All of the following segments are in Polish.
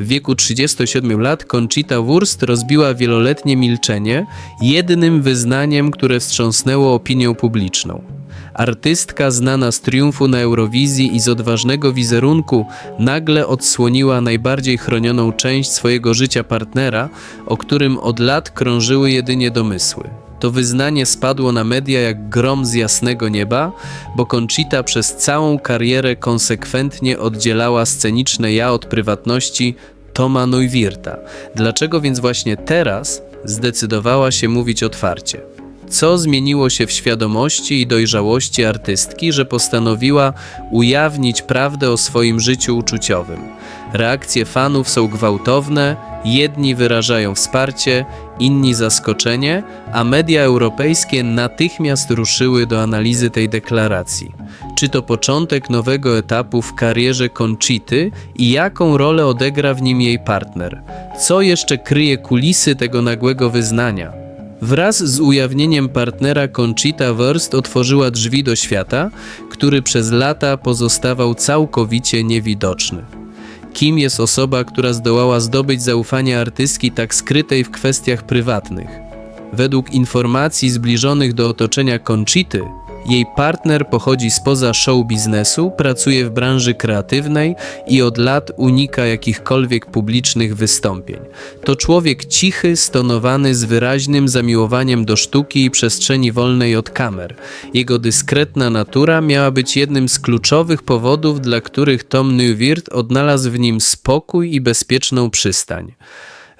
W wieku 37 lat Conchita Wurst rozbiła wieloletnie milczenie jednym wyznaniem, które wstrząsnęło opinią publiczną. Artystka znana z triumfu na Eurowizji i z odważnego wizerunku nagle odsłoniła najbardziej chronioną część swojego życia partnera, o którym od lat krążyły jedynie domysły. To wyznanie spadło na media jak grom z jasnego nieba, bo Conchita przez całą karierę konsekwentnie oddzielała sceniczne ja od prywatności Toma Neuwirta. Dlaczego więc właśnie teraz zdecydowała się mówić otwarcie? Co zmieniło się w świadomości i dojrzałości artystki, że postanowiła ujawnić prawdę o swoim życiu uczuciowym? Reakcje fanów są gwałtowne, jedni wyrażają wsparcie, inni zaskoczenie, a media europejskie natychmiast ruszyły do analizy tej deklaracji. Czy to początek nowego etapu w karierze Conchity i jaką rolę odegra w nim jej partner? Co jeszcze kryje kulisy tego nagłego wyznania? Wraz z ujawnieniem partnera Conchita Wurst otworzyła drzwi do świata, który przez lata pozostawał całkowicie niewidoczny. Kim jest osoba, która zdołała zdobyć zaufanie artystki tak skrytej w kwestiach prywatnych? Według informacji zbliżonych do otoczenia Conchity, jej partner pochodzi spoza show biznesu, pracuje w branży kreatywnej i od lat unika jakichkolwiek publicznych wystąpień. To człowiek cichy, stonowany, z wyraźnym zamiłowaniem do sztuki i przestrzeni wolnej od kamer. Jego dyskretna natura miała być jednym z kluczowych powodów, dla których Tom Neuwirth odnalazł w nim spokój i bezpieczną przystań.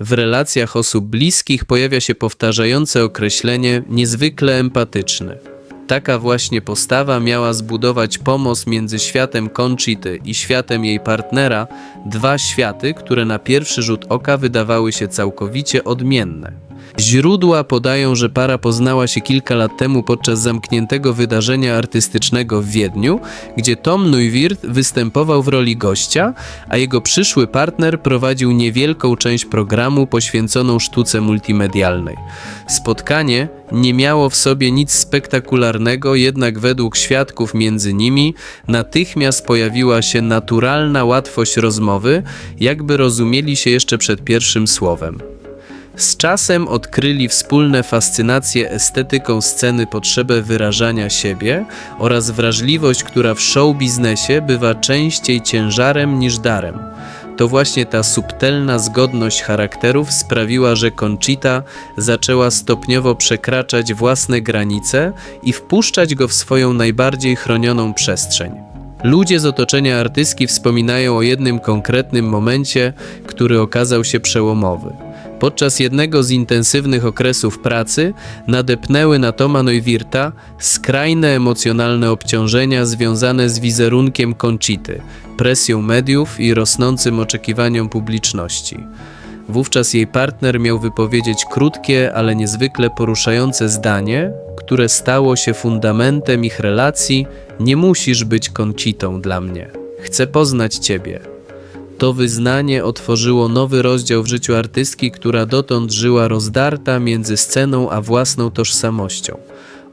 W relacjach osób bliskich pojawia się powtarzające określenie niezwykle empatyczny. Taka właśnie postawa miała zbudować pomost między światem Conchity i światem jej partnera, dwa światy, które na pierwszy rzut oka wydawały się całkowicie odmienne. Źródła podają, że para poznała się kilka lat temu podczas zamkniętego wydarzenia artystycznego w Wiedniu, gdzie Tom Neuwirth występował w roli gościa, a jego przyszły partner prowadził niewielką część programu poświęconą sztuce multimedialnej. Spotkanie nie miało w sobie nic spektakularnego, jednak według świadków między nimi natychmiast pojawiła się naturalna łatwość rozmowy, jakby rozumieli się jeszcze przed pierwszym słowem. Z czasem odkryli wspólne fascynację estetyką sceny, potrzebę wyrażania siebie oraz wrażliwość, która w show biznesie bywa częściej ciężarem niż darem. To właśnie ta subtelna zgodność charakterów sprawiła, że Conchita zaczęła stopniowo przekraczać własne granice i wpuszczać go w swoją najbardziej chronioną przestrzeń. Ludzie z otoczenia artystki wspominają o jednym konkretnym momencie, który okazał się przełomowy. Podczas jednego z intensywnych okresów pracy nadepnęły na Toma Neuwirta skrajne emocjonalne obciążenia związane z wizerunkiem Conchity, presją mediów i rosnącym oczekiwaniom publiczności. Wówczas jej partner miał wypowiedzieć krótkie, ale niezwykle poruszające zdanie, które stało się fundamentem ich relacji: Nie musisz być Conchitą dla mnie. Chcę poznać ciebie. To wyznanie otworzyło nowy rozdział w życiu artystki, która dotąd żyła rozdarta między sceną a własną tożsamością.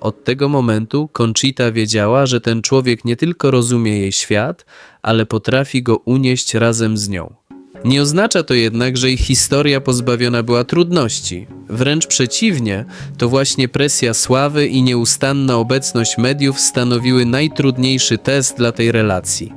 Od tego momentu Conchita wiedziała, że ten człowiek nie tylko rozumie jej świat, ale potrafi go unieść razem z nią. Nie oznacza to jednak, że ich historia pozbawiona była trudności. Wręcz przeciwnie, to właśnie presja sławy i nieustanna obecność mediów stanowiły najtrudniejszy test dla tej relacji.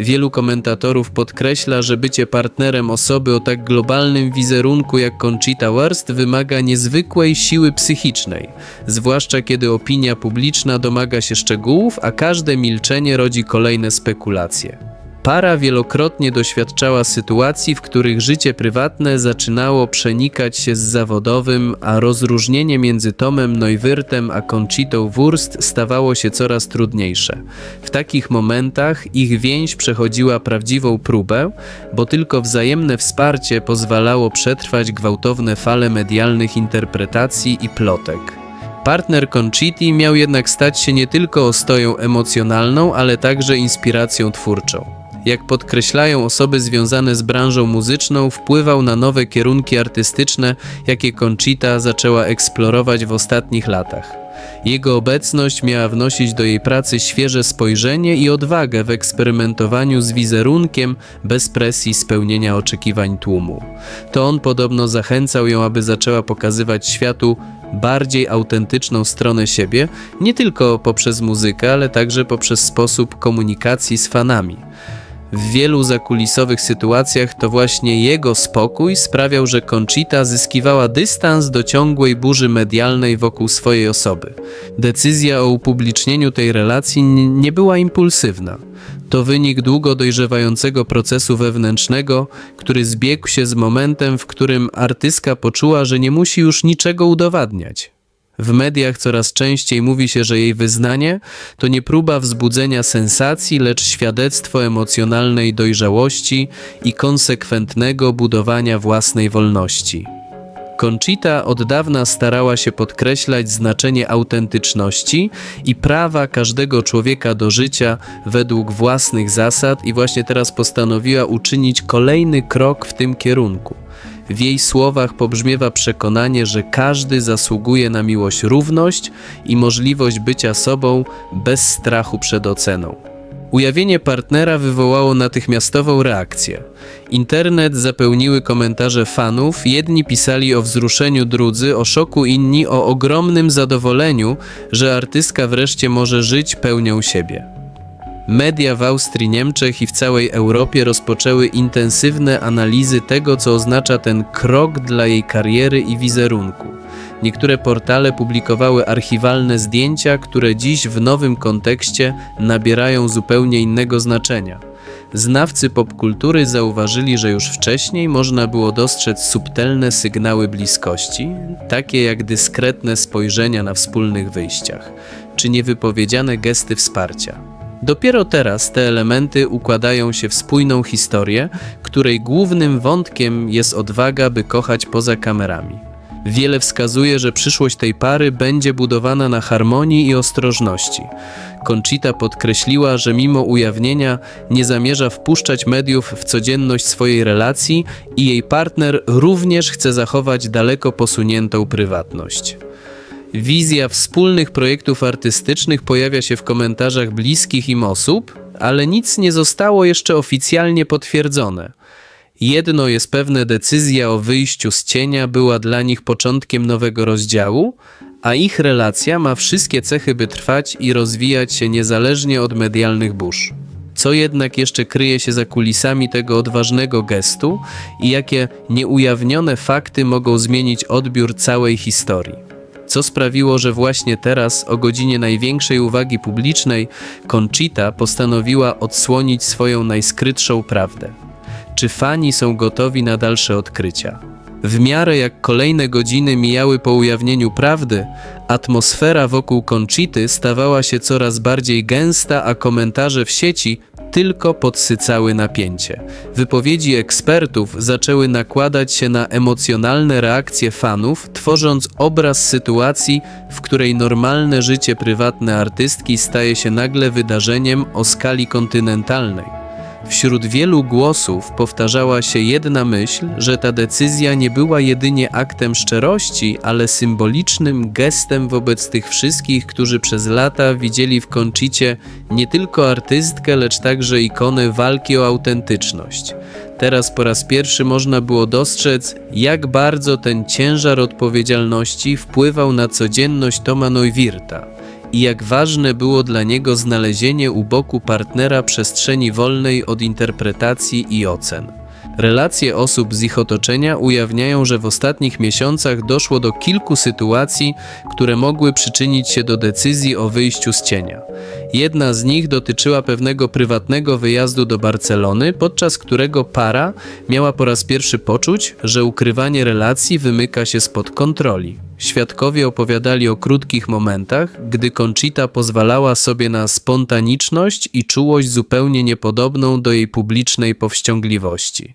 Wielu komentatorów podkreśla, że bycie partnerem osoby o tak globalnym wizerunku jak Conchita Wurst wymaga niezwykłej siły psychicznej, zwłaszcza kiedy opinia publiczna domaga się szczegółów, a każde milczenie rodzi kolejne spekulacje. Para wielokrotnie doświadczała sytuacji, w których życie prywatne zaczynało przenikać się z zawodowym, a rozróżnienie między Tomem Neuwirtem a Conchitą Wurst stawało się coraz trudniejsze. W takich momentach ich więź przechodziła prawdziwą próbę, bo tylko wzajemne wsparcie pozwalało przetrwać gwałtowne fale medialnych interpretacji i plotek. Partner Conchiti miał jednak stać się nie tylko ostoją emocjonalną, ale także inspiracją twórczą. Jak podkreślają osoby związane z branżą muzyczną, wpływał na nowe kierunki artystyczne, jakie Conchita zaczęła eksplorować w ostatnich latach. Jego obecność miała wnosić do jej pracy świeże spojrzenie i odwagę w eksperymentowaniu z wizerunkiem bez presji spełnienia oczekiwań tłumu. To on podobno zachęcał ją, aby zaczęła pokazywać światu bardziej autentyczną stronę siebie, nie tylko poprzez muzykę, ale także poprzez sposób komunikacji z fanami. W wielu zakulisowych sytuacjach to właśnie jego spokój sprawiał, że Conchita zyskiwała dystans do ciągłej burzy medialnej wokół swojej osoby. Decyzja o upublicznieniu tej relacji nie była impulsywna. To wynik długo dojrzewającego procesu wewnętrznego, który zbiegł się z momentem, w którym artystka poczuła, że nie musi już niczego udowadniać. W mediach coraz częściej mówi się, że jej wyznanie to nie próba wzbudzenia sensacji, lecz świadectwo emocjonalnej dojrzałości i konsekwentnego budowania własnej wolności. Conchita od dawna starała się podkreślać znaczenie autentyczności i prawa każdego człowieka do życia według własnych zasad, i właśnie teraz postanowiła uczynić kolejny krok w tym kierunku. W jej słowach pobrzmiewa przekonanie, że każdy zasługuje na miłość, równość i możliwość bycia sobą bez strachu przed oceną. Ujawnienie partnera wywołało natychmiastową reakcję. Internet zapełniły komentarze fanów, jedni pisali o wzruszeniu, drudzy o szoku, inni o ogromnym zadowoleniu, że artystka wreszcie może żyć pełnią siebie. Media w Austrii, Niemczech i w całej Europie rozpoczęły intensywne analizy tego, co oznacza ten krok dla jej kariery i wizerunku. Niektóre portale publikowały archiwalne zdjęcia, które dziś w nowym kontekście nabierają zupełnie innego znaczenia. Znawcy popkultury zauważyli, że już wcześniej można było dostrzec subtelne sygnały bliskości, takie jak dyskretne spojrzenia na wspólnych wyjściach, czy niewypowiedziane gesty wsparcia. Dopiero teraz te elementy układają się w spójną historię, której głównym wątkiem jest odwaga, by kochać poza kamerami. Wiele wskazuje, że przyszłość tej pary będzie budowana na harmonii i ostrożności. Conchita podkreśliła, że mimo ujawnienia nie zamierza wpuszczać mediów w codzienność swojej relacji i jej partner również chce zachować daleko posuniętą prywatność. Wizja wspólnych projektów artystycznych pojawia się w komentarzach bliskich im osób, ale nic nie zostało jeszcze oficjalnie potwierdzone. Jedno jest pewne, decyzja o wyjściu z cienia była dla nich początkiem nowego rozdziału, a ich relacja ma wszystkie cechy, by trwać i rozwijać się niezależnie od medialnych burz. Co jednak jeszcze kryje się za kulisami tego odważnego gestu i jakie nieujawnione fakty mogą zmienić odbiór całej historii? Co sprawiło, że właśnie teraz, o godzinie największej uwagi publicznej, Conchita postanowiła odsłonić swoją najskrytszą prawdę. Czy fani są gotowi na dalsze odkrycia? W miarę jak kolejne godziny mijały po ujawnieniu prawdy, atmosfera wokół Conchity stawała się coraz bardziej gęsta, a komentarze w sieci tylko podsycały napięcie. Wypowiedzi ekspertów zaczęły nakładać się na emocjonalne reakcje fanów, tworząc obraz sytuacji, w której normalne życie prywatne artystki staje się nagle wydarzeniem o skali kontynentalnej. Wśród wielu głosów powtarzała się jedna myśl, że ta decyzja nie była jedynie aktem szczerości, ale symbolicznym gestem wobec tych wszystkich, którzy przez lata widzieli w Conchicie nie tylko artystkę, lecz także ikonę walki o autentyczność. Teraz po raz pierwszy można było dostrzec, jak bardzo ten ciężar odpowiedzialności wpływał na codzienność Toma Neuwirta i jak ważne było dla niego znalezienie u boku partnera przestrzeni wolnej od interpretacji i ocen. Relacje osób z ich otoczenia ujawniają, że w ostatnich miesiącach doszło do kilku sytuacji, które mogły przyczynić się do decyzji o wyjściu z cienia. Jedna z nich dotyczyła pewnego prywatnego wyjazdu do Barcelony, podczas którego para miała po raz pierwszy poczuć, że ukrywanie relacji wymyka się spod kontroli. Świadkowie opowiadali o krótkich momentach, gdy Conchita pozwalała sobie na spontaniczność i czułość zupełnie niepodobną do jej publicznej powściągliwości.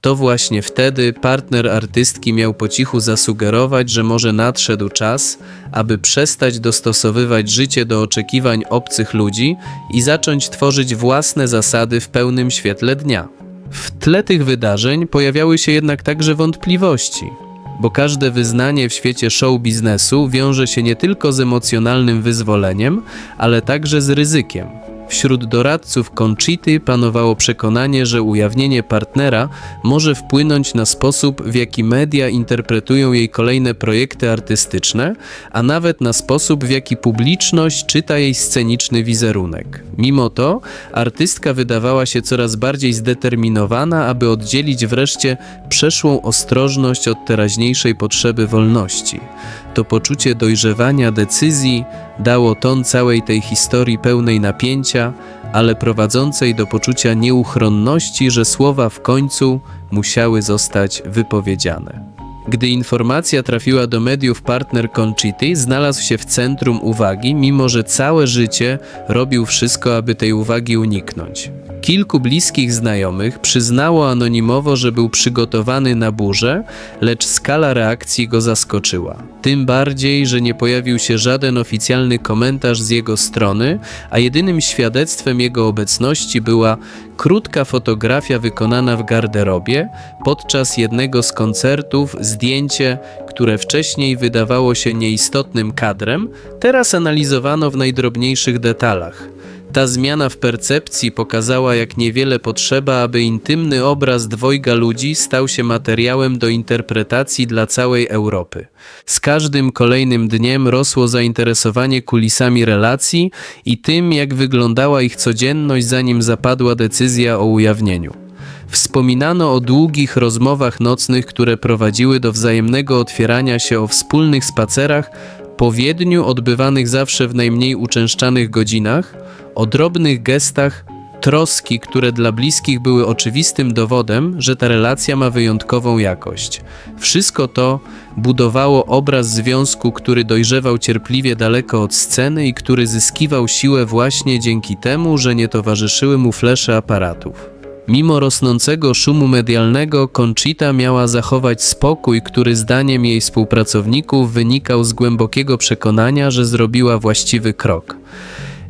To właśnie wtedy partner artystki miał po cichu zasugerować, że może nadszedł czas, aby przestać dostosowywać życie do oczekiwań obcych ludzi i zacząć tworzyć własne zasady w pełnym świetle dnia. W tle tych wydarzeń pojawiały się jednak także wątpliwości. Bo każde wyznanie w świecie show biznesu wiąże się nie tylko z emocjonalnym wyzwoleniem, ale także z ryzykiem. Wśród doradców Conchity panowało przekonanie, że ujawnienie partnera może wpłynąć na sposób, w jaki media interpretują jej kolejne projekty artystyczne, a nawet na sposób, w jaki publiczność czyta jej sceniczny wizerunek. Mimo to, artystka wydawała się coraz bardziej zdeterminowana, aby oddzielić wreszcie przeszłą ostrożność od teraźniejszej potrzeby wolności. To poczucie dojrzewania decyzji dało ton całej tej historii pełnej napięcia, ale prowadzącej do poczucia nieuchronności, że słowa w końcu musiały zostać wypowiedziane. Gdy informacja trafiła do mediów, partner Conchity znalazł się w centrum uwagi, mimo że całe życie robił wszystko, aby tej uwagi uniknąć. Kilku bliskich znajomych przyznało anonimowo, że był przygotowany na burzę, lecz skala reakcji go zaskoczyła. Tym bardziej, że nie pojawił się żaden oficjalny komentarz z jego strony, a jedynym świadectwem jego obecności była krótka fotografia wykonana w garderobie podczas jednego z koncertów, zdjęcie, które wcześniej wydawało się nieistotnym kadrem, teraz analizowano w najdrobniejszych detalach. Ta zmiana w percepcji pokazała, jak niewiele potrzeba, aby intymny obraz dwojga ludzi stał się materiałem do interpretacji dla całej Europy. Z każdym kolejnym dniem rosło zainteresowanie kulisami relacji i tym, jak wyglądała ich codzienność, zanim zapadła decyzja o ujawnieniu. Wspominano o długich rozmowach nocnych, które prowadziły do wzajemnego otwierania się o wspólnych spacerach po Wiedniu odbywanych zawsze w najmniej uczęszczanych godzinach, o drobnych gestach, troski, które dla bliskich były oczywistym dowodem, że ta relacja ma wyjątkową jakość. Wszystko to budowało obraz związku, który dojrzewał cierpliwie daleko od sceny i który zyskiwał siłę właśnie dzięki temu, że nie towarzyszyły mu flesze aparatów. Mimo rosnącego szumu medialnego, Conchita miała zachować spokój, który zdaniem jej współpracowników wynikał z głębokiego przekonania, że zrobiła właściwy krok.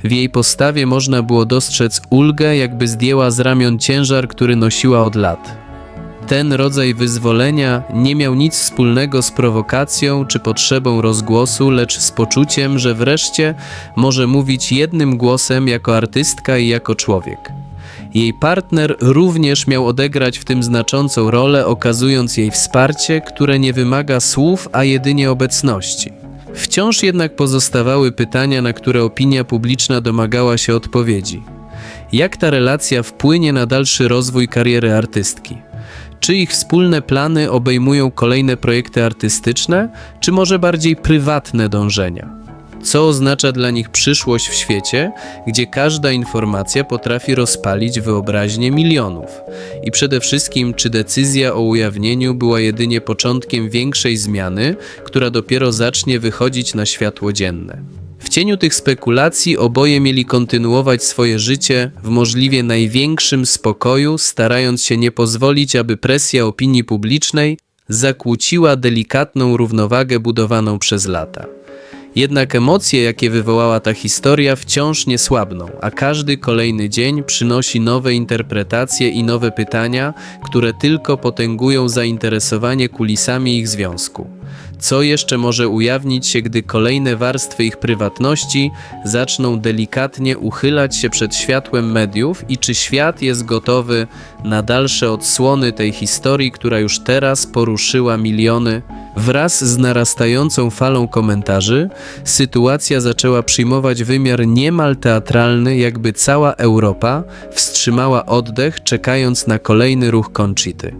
W jej postawie można było dostrzec ulgę, jakby zdjęła z ramion ciężar, który nosiła od lat. Ten rodzaj wyzwolenia nie miał nic wspólnego z prowokacją czy potrzebą rozgłosu, lecz z poczuciem, że wreszcie może mówić jednym głosem jako artystka i jako człowiek. Jej partner również miał odegrać w tym znaczącą rolę, okazując jej wsparcie, które nie wymaga słów, a jedynie obecności. Wciąż jednak pozostawały pytania, na które opinia publiczna domagała się odpowiedzi. Jak ta relacja wpłynie na dalszy rozwój kariery artystki? Czy ich wspólne plany obejmują kolejne projekty artystyczne, czy może bardziej prywatne dążenia? Co oznacza dla nich przyszłość w świecie, gdzie każda informacja potrafi rozpalić wyobraźnię milionów? I przede wszystkim, czy decyzja o ujawnieniu była jedynie początkiem większej zmiany, która dopiero zacznie wychodzić na światło dzienne? W cieniu tych spekulacji oboje mieli kontynuować swoje życie w możliwie największym spokoju, starając się nie pozwolić, aby presja opinii publicznej zakłóciła delikatną równowagę budowaną przez lata. Jednak emocje, jakie wywołała ta historia, wciąż nie słabną, a każdy kolejny dzień przynosi nowe interpretacje i nowe pytania, które tylko potęgują zainteresowanie kulisami ich związku. Co jeszcze może ujawnić się, gdy kolejne warstwy ich prywatności zaczną delikatnie uchylać się przed światłem mediów i czy świat jest gotowy na dalsze odsłony tej historii, która już teraz poruszyła miliony? Wraz z narastającą falą komentarzy, sytuacja zaczęła przyjmować wymiar niemal teatralny, jakby cała Europa wstrzymała oddech, czekając na kolejny ruch Conchity.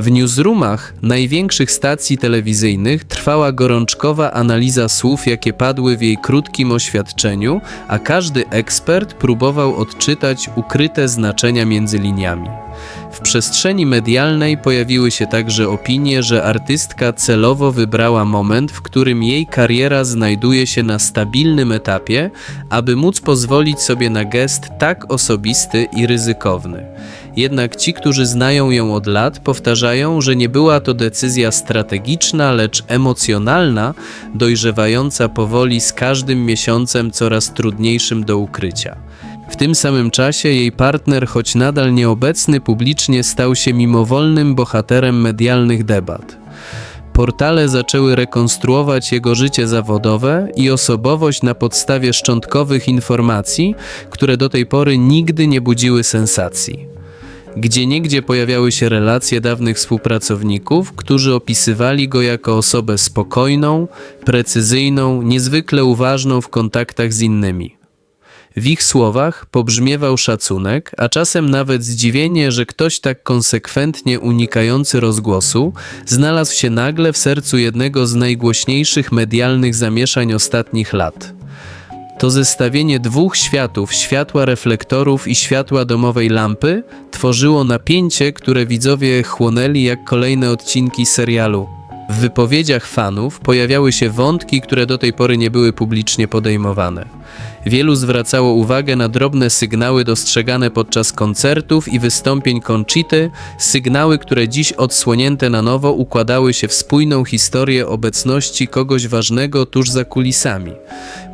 W newsroomach największych stacji telewizyjnych trwała gorączkowa analiza słów, jakie padły w jej krótkim oświadczeniu, a każdy ekspert próbował odczytać ukryte znaczenia między liniami. W przestrzeni medialnej pojawiły się także opinie, że artystka celowo wybrała moment, w którym jej kariera znajduje się na stabilnym etapie, aby móc pozwolić sobie na gest tak osobisty i ryzykowny. Jednak ci, którzy znają ją od lat, powtarzają, że nie była to decyzja strategiczna, lecz emocjonalna, dojrzewająca powoli z każdym miesiącem coraz trudniejszym do ukrycia. W tym samym czasie jej partner, choć nadal nieobecny publicznie, stał się mimowolnym bohaterem medialnych debat. Portale zaczęły rekonstruować jego życie zawodowe i osobowość na podstawie szczątkowych informacji, które do tej pory nigdy nie budziły sensacji. Gdzieniegdzie pojawiały się relacje dawnych współpracowników, którzy opisywali go jako osobę spokojną, precyzyjną, niezwykle uważną w kontaktach z innymi. W ich słowach pobrzmiewał szacunek, a czasem nawet zdziwienie, że ktoś tak konsekwentnie unikający rozgłosu znalazł się nagle w sercu jednego z najgłośniejszych medialnych zamieszań ostatnich lat. To zestawienie dwóch światów, światła reflektorów i światła domowej lampy, tworzyło napięcie, które widzowie chłonęli jak kolejne odcinki serialu. W wypowiedziach fanów pojawiały się wątki, które do tej pory nie były publicznie podejmowane. Wielu zwracało uwagę na drobne sygnały dostrzegane podczas koncertów i wystąpień Conchity, sygnały, które dziś odsłonięte na nowo układały się w spójną historię obecności kogoś ważnego tuż za kulisami.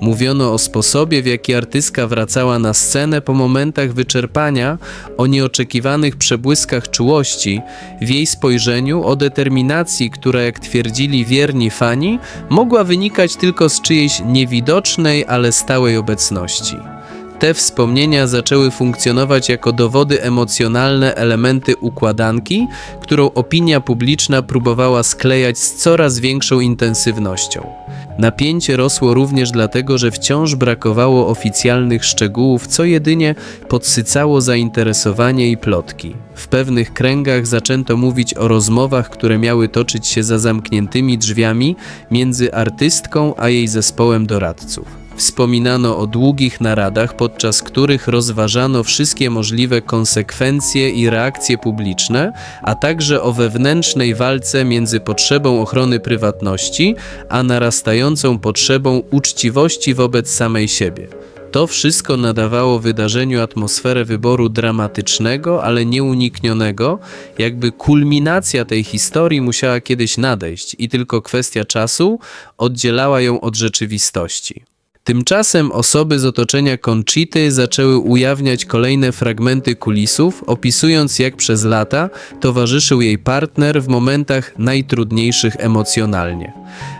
Mówiono o sposobie, w jaki artystka wracała na scenę po momentach wyczerpania, o nieoczekiwanych przebłyskach czułości, w jej spojrzeniu, o determinacji, która, jak twierdzili wierni fani, mogła wynikać tylko z czyjejś niewidocznej, ale stałej obecności. Te wspomnienia zaczęły funkcjonować jako dowody emocjonalne elementy układanki, którą opinia publiczna próbowała sklejać z coraz większą intensywnością. Napięcie rosło również dlatego, że wciąż brakowało oficjalnych szczegółów, co jedynie podsycało zainteresowanie i plotki. W pewnych kręgach zaczęto mówić o rozmowach, które miały toczyć się za zamkniętymi drzwiami między artystką a jej zespołem doradców. Wspominano o długich naradach, podczas których rozważano wszystkie możliwe konsekwencje i reakcje publiczne, a także o wewnętrznej walce między potrzebą ochrony prywatności a narastającą potrzebą uczciwości wobec samej siebie. To wszystko nadawało wydarzeniu atmosferę wyboru dramatycznego, ale nieuniknionego, jakby kulminacja tej historii musiała kiedyś nadejść i tylko kwestia czasu oddzielała ją od rzeczywistości. Tymczasem osoby z otoczenia Conchity zaczęły ujawniać kolejne fragmenty kulisów, opisując jak przez lata towarzyszył jej partner w momentach najtrudniejszych emocjonalnie.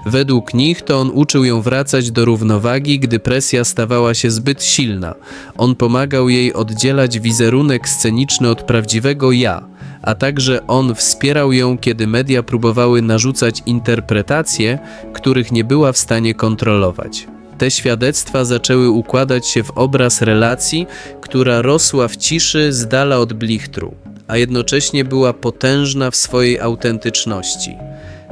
Według nich to on uczył ją wracać do równowagi, gdy presja stawała się zbyt silna. On pomagał jej oddzielać wizerunek sceniczny od prawdziwego ja, a także on wspierał ją, kiedy media próbowały narzucać interpretacje, których nie była w stanie kontrolować. Te świadectwa zaczęły układać się w obraz relacji, która rosła w ciszy z dala od blichtru, a jednocześnie była potężna w swojej autentyczności.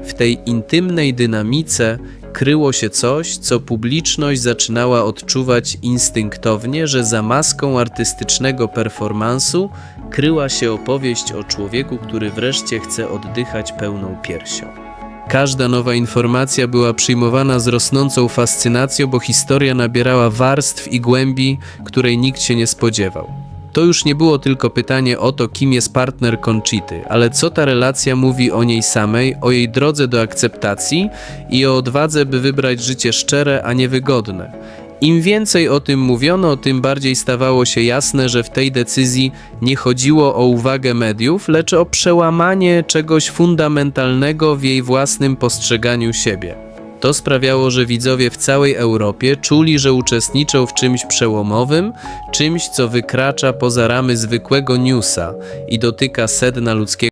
W tej intymnej dynamice kryło się coś, co publiczność zaczynała odczuwać instynktownie, że za maską artystycznego performansu kryła się opowieść o człowieku, który wreszcie chce oddychać pełną piersią. Każda nowa informacja była przyjmowana z rosnącą fascynacją, bo historia nabierała warstw i głębi, której nikt się nie spodziewał. To już nie było tylko pytanie o to, kim jest partner Conchity, ale co ta relacja mówi o niej samej, o jej drodze do akceptacji i o odwadze, by wybrać życie szczere, a nie wygodne. Im więcej o tym mówiono, tym bardziej stawało się jasne, że w tej decyzji nie chodziło o uwagę mediów, lecz o przełamanie czegoś fundamentalnego w jej własnym postrzeganiu siebie. To sprawiało, że widzowie w całej Europie czuli, że uczestniczą w czymś przełomowym, czymś, co wykracza poza ramy zwykłego newsa i dotyka sedna ludzkiego